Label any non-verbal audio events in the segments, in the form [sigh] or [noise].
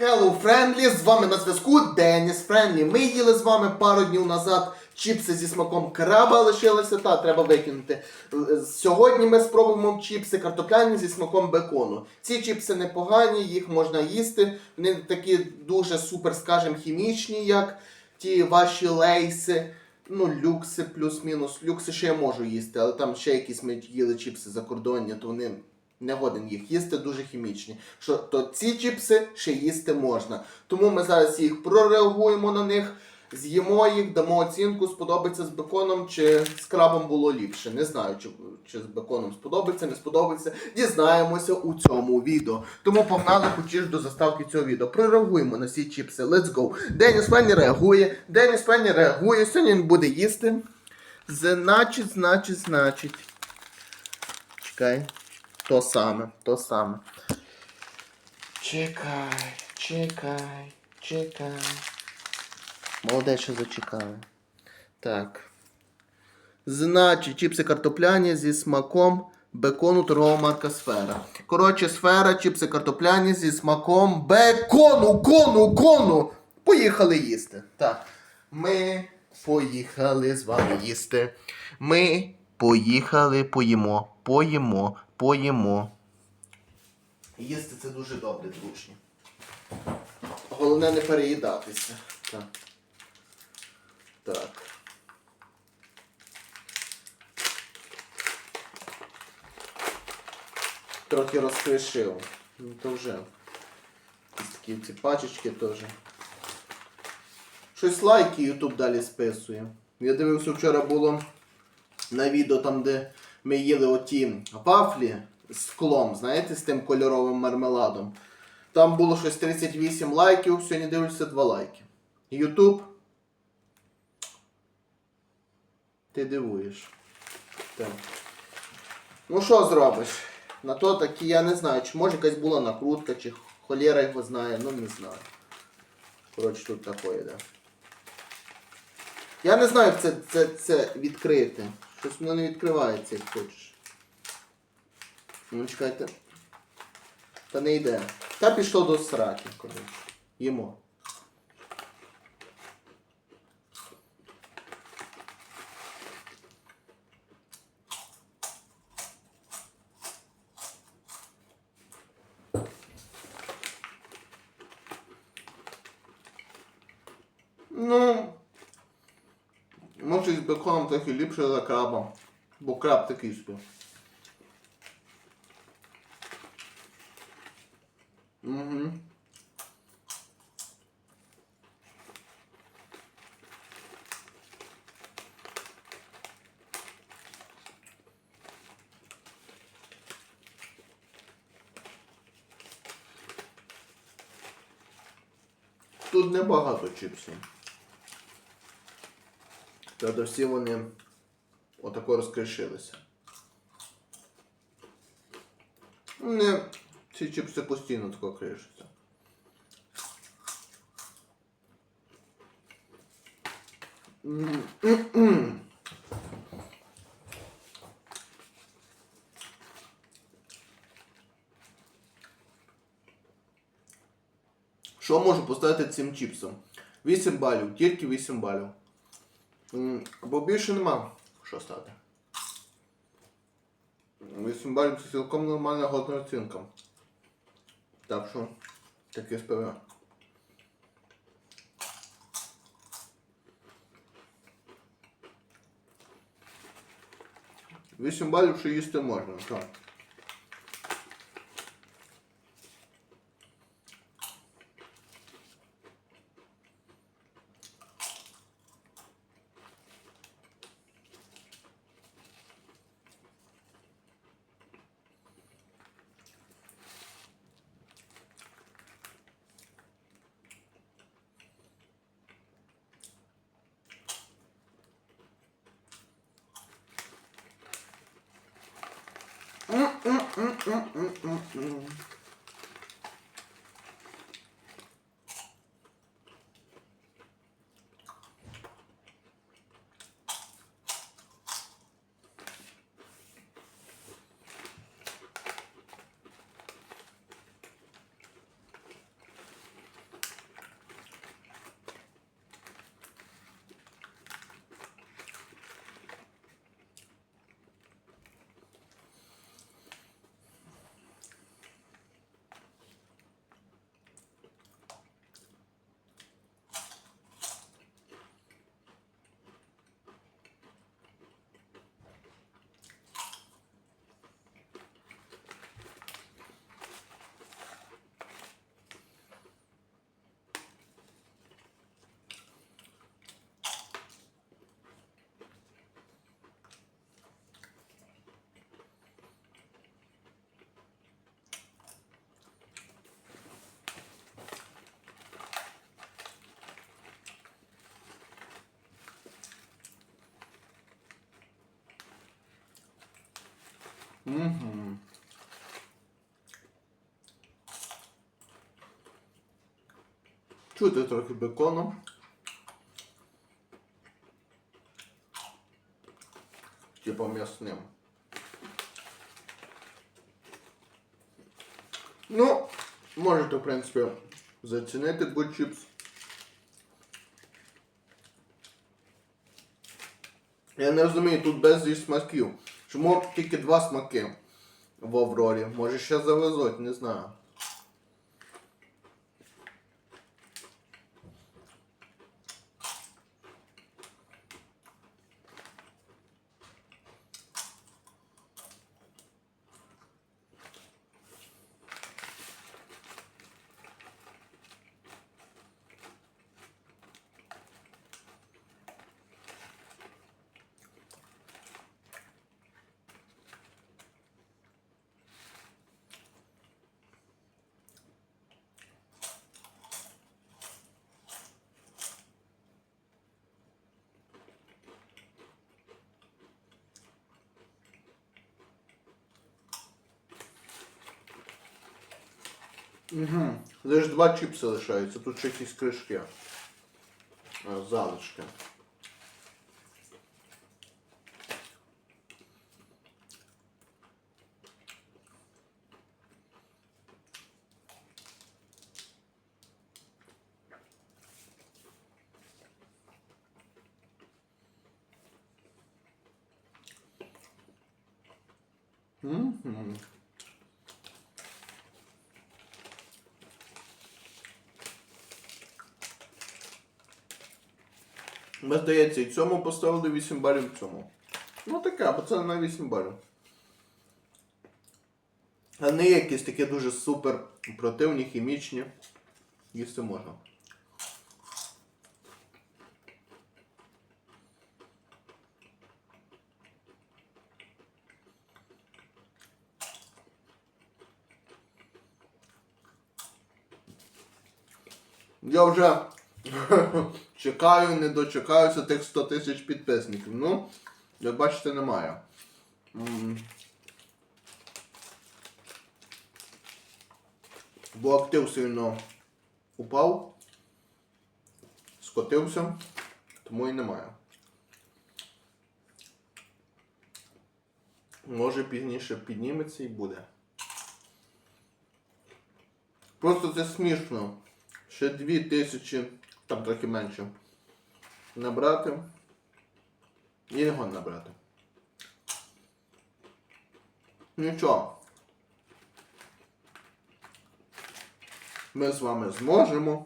Hello, Friendly! З вами на зв'язку Деніс Френлі. Ми їли з вами пару днів назад чіпси зі смаком краба лишилися, та треба викинути. Сьогодні ми спробуємо чіпси картопляні зі смаком бекону. Ці чіпси непогані, їх можна їсти. Вони такі дуже супер, скажем, хімічні, як ті ваші лейси. Ну, люкси плюс-мінус. Люкси ще я можу їсти, але там ще якісь ми їли чіпси закордонні, то вони не годен їх їсти, дуже хімічні. Що то ці чіпси ще їсти можна. Тому ми зараз їх прореагуємо на них, з'їмо їх, дамо оцінку, сподобається з беконом чи з крабом було ліпше. Не знаю, чи, чи з беконом сподобається, не сподобається. Дізнаємося у цьому відео. Тому погнали хочеш до заставки цього відео. Прореагуємо на ці чіпси. Let's go. Деніс Фенні реагує. Деніс Фенні реагує. Сьогодні він буде їсти. Значить, значить, значить. Чекай. То саме, то саме. Чекай, чекай, чекай. Молодець, що зачекали. Так. Значить, чіпси картопляні зі смаком бекону торгова марка Сфера. Коротше, сфера, чіпси картопляні зі смаком бекону, кону, кону. Поїхали їсти. Так. Ми поїхали з вами їсти. Ми поїхали, поїмо, поїмо, поїмо. Їсти це дуже добре, дружні. Головне не переїдатися. Так. Так. Трохи розкришив. Ну то вже. Ось такі ці пачечки теж. Щось лайки YouTube далі списує. Я дивився вчора було на відео там, де ми їли оті вафлі з склом, знаєте, з тим кольоровим мармеладом. Там було щось 38 лайків, сьогодні дивлюся 2 лайки. Ютуб. Ти дивуєш. Так. Ну що зробиш? На то такі я не знаю, чи може якась була накрутка, чи холєра його знає, ну не знаю. Коротше, тут такое, да. Я не знаю, як це, це, це відкрити. Щось воно не відкривається, як хочеш. Ну, чекайте. Та не йде. Та пішло до сраки, коротше. Їмо. Ну. Може з беконом трохи ліпше за крабом. Бо краб такий собі. Угу. Тут небагато чіпсів. Тобто всі вони отако розкришилися. Не, ці чіпси постійно тако кришаться. Що можу поставити цим чіпсом? 8 балів, тільки 8 балів. Бо більше нема що стати. 8 балів це цілком нормальна годна оцінка. Так що, таке справа. Вісім балів, що їсти можна, так. Mmh, mmh, mmh, Угу. Чути трохи бекону. Типа м'ясним. Ну, можете, в принципі, зацінити good Я не розумію, тут безліч смаків. Чому тільки два смаки в Аврорі? Може ще завезуть, не знаю. Угу. Лише два чіпси лишаються, тут ще якісь кришки. Залишки. Мгм. Ми, здається, і цьому поставили 8 балів цьому. Ну таке, бо це на 8 балів. А не якісь такі дуже супер противні, хімічні. Їсти можна. Я вже [laughs] чекаю, не дочекаюся тих 100 тисяч підписників. Ну, як бачите, немає. Бо актив сильно упав, скотився, тому і немає. Може пізніше підніметься і буде. Просто це смішно. Ще дві тисячі, там трохи менше. Набрати. І його набрати. Нічого. Ми з вами зможемо.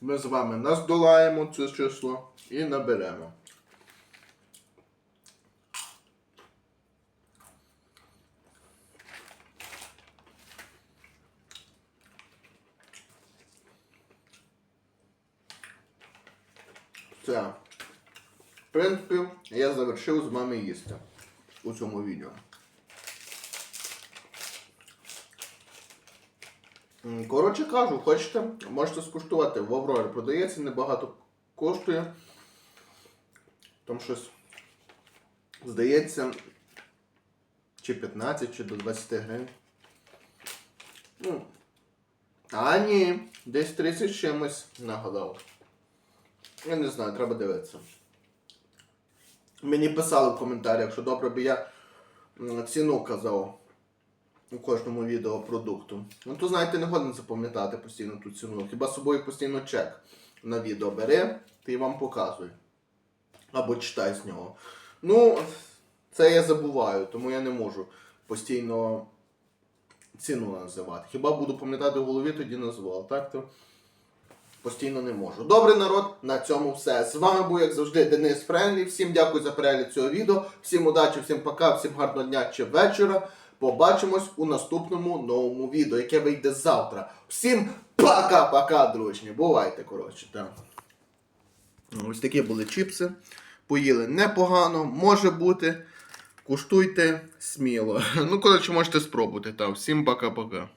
Ми з вами наздолаємо це число і наберемо. Все. В принципі, я завершив з вами їсти у цьому відео. Коротше кажу, хочете, можете скуштувати. В Аврорі продається, небагато коштує. Там щось, здається, чи 15, чи до 20 гривень. Ну, а ні, десь 30 чимось нагадав. Я не знаю, треба дивитися. Мені писали в коментарях, що добре би я ціну казав у кожному відео продукту. Ну то знаєте, не годен запам'ятати постійно ту ціну. Хіба з собою постійно чек на відео бери, ти вам показує. Або читай з нього. Ну, це я забуваю, тому я не можу постійно ціну називати. Хіба буду пам'ятати в голові, тоді назву. А так то постійно не можу. Добре, народ, на цьому все. З вами був, як завжди, Денис Френлі. Всім дякую за перегляд цього відео. Всім удачі, всім пока, всім гарного дня чи вечора. Побачимось у наступному новому відео, яке вийде завтра. Всім пока-пока, дружні. Бувайте, коротше, так. Ось такі були чіпси. Поїли непогано, може бути. Куштуйте сміло. [laughs] Ну, коротше, можете спробувати. Так, всім пока-пока.